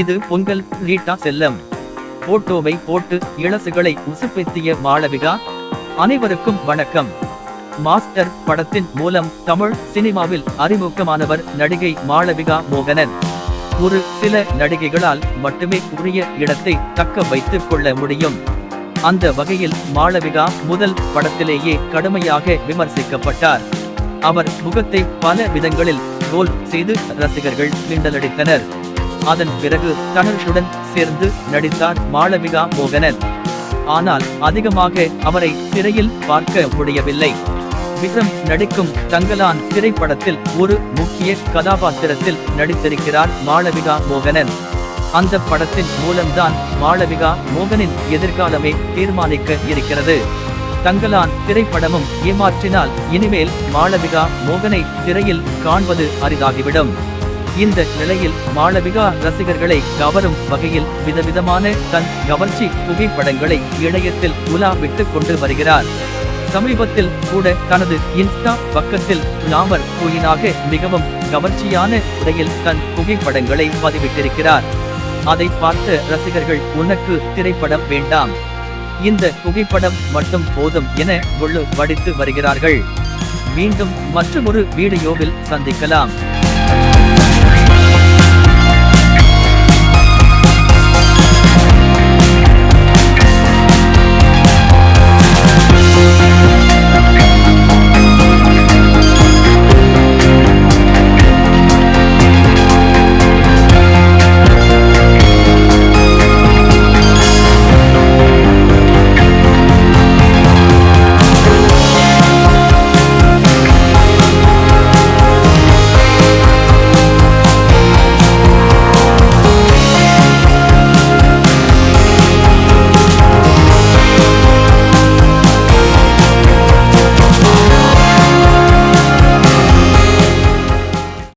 இது பொங்கல் ரீட்டா செல்லம். போட்டோவை போட்டு இளசுகளை உசுப்பெத்திய மாளவிகா அனைவருக்கும் வணக்கம். மாஸ்டர் படத்தின் மூலம் தமிழ் சினிமாவில் அறிமுகமானவர் நடிகை மாளவிகா மோகனன். ஒரு சில நடிகைகளால் மட்டுமே உரிய இடத்தை தக்க வைத்துக் கொள்ள முடியும். அந்த வகையில் மாளவிகா முதல் படத்திலேயே கடுமையாக விமர்சிக்கப்பட்டார். அவர் முகத்தை பல விதங்களில் கோல் செய்து ரசிகர்கள் கிண்டலடித்தனர். அதன் பிறகு தனுஷுடன் சேர்ந்து நடித்தார் மாளவிகா மோகனன். ஆனால் அதிகமாக அவரை திரையில் பார்க்க முடியவில்லை. விக்ரம் நடிக்கும் தங்கலான் திரைப்படத்தில் ஒரு முக்கிய கதாபாத்திரத்தில் நடித்திருக்கிறார் மாளவிகா மோகனன். அந்த படத்தின் மூலம்தான் மாளவிகா மோகனின் எதிர்காலமே தீர்மானிக்க இருக்கிறது. தங்கலான் திரைப்படமும் ஏமாற்றினால் இனிமேல் மாளவிகா மோகனை திரையில் காண்பது அரிதாகிவிடும். இந்த நிலையில் மாளவிகா ரசிகர்களை கவரும் வகையில் விதவிதமான தன் கவர்ச்சி புகைப்படங்களை இணையத்தில் உலா விட்டுக் கொண்டு வருகிறார். சமீபத்தில் கூட தனது இன்ஸ்டா பக்கத்தில் நாமர் கோயினாக மிகவும் கவர்ச்சியான உடையில் தன் புகைப்படங்களை பதிவிட்டிருக்கிறார். அதை பார்த்த ரசிகர்கள் உனக்கு திரைப்படம் வேண்டாம். இந்த புகைப்படம் மட்டும் போதும் என கொள்ளு வடித்து வருகிறார்கள். மீண்டும் மற்றொரு வீடியோவில் சந்திக்கலாம்.